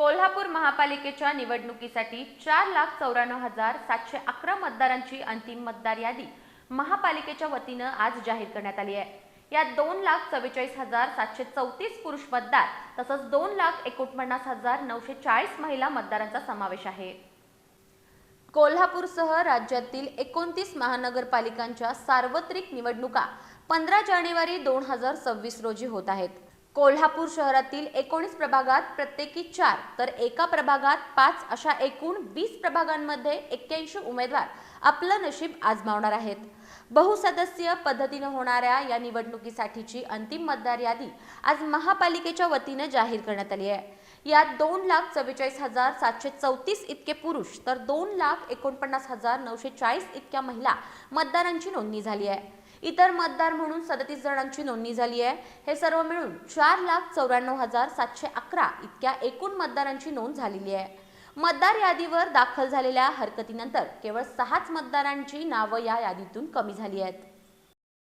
कोल्हापूर महापालिकेच्या निवडणुकीसाठी चार लाख चौऱ्याण्णव हजार सातशे अकरा मतदारांची अंतिम मतदार यादी महापालिकेच्या वतीनं आज जाहीर करण्यात आली आहे. यात दोन लाख चव्वेचाळीस हजार सातशे चौतीस पुरुष मतदार तसंच दोन लाख एकोणपन्नास हजार नऊशे चाळीस महिला मतदारांचा समावेश आहे. कोल्हापूरसह राज्यातील एकोणतीस महानगरपालिकांच्या सार्वत्रिक निवडणुका पंधरा जानेवारी दोन हजार सव्वीस रोजी होत आहेत. कोल्हापूर शहरातील एकोणीस प्रभागात प्रत्येकी चार तर एका प्रभागात पाच अशा एकूण वीस प्रभागांमध्ये एक्क्याऐंशी उमेदवार आपलं नशीब आजमावणार आहेत. बहुसदस्यीय पद्धतीनं होणाऱ्या या निवडणुकीसाठीची अंतिम मतदार यादी आज महापालिकेच्या वतीनं जाहीर करण्यात आली आहे. यात दोन लाख चव्वेचाळीस हजार सातशे चौतीस इतके पुरुष तर दोन लाख एकोणपन्नास हजार नऊशे चाळीस इतक्या महिला मतदारांची नोंदणी झाली आहे. इतर मतदार म्हणून सदतीस जणांची नोंदणी झाली आहे. हे सर्व मिळून चार लाख चौऱ्याण्णव हजार सातशे अकरा इतक्या एकूण मतदारांची नोंद झालेली आहे. मतदार यादीवर दाखल झालेल्या हरकतीनंतर केवळ सहाच मतदारांची नावं या यादीतून कमी झाली आहेत.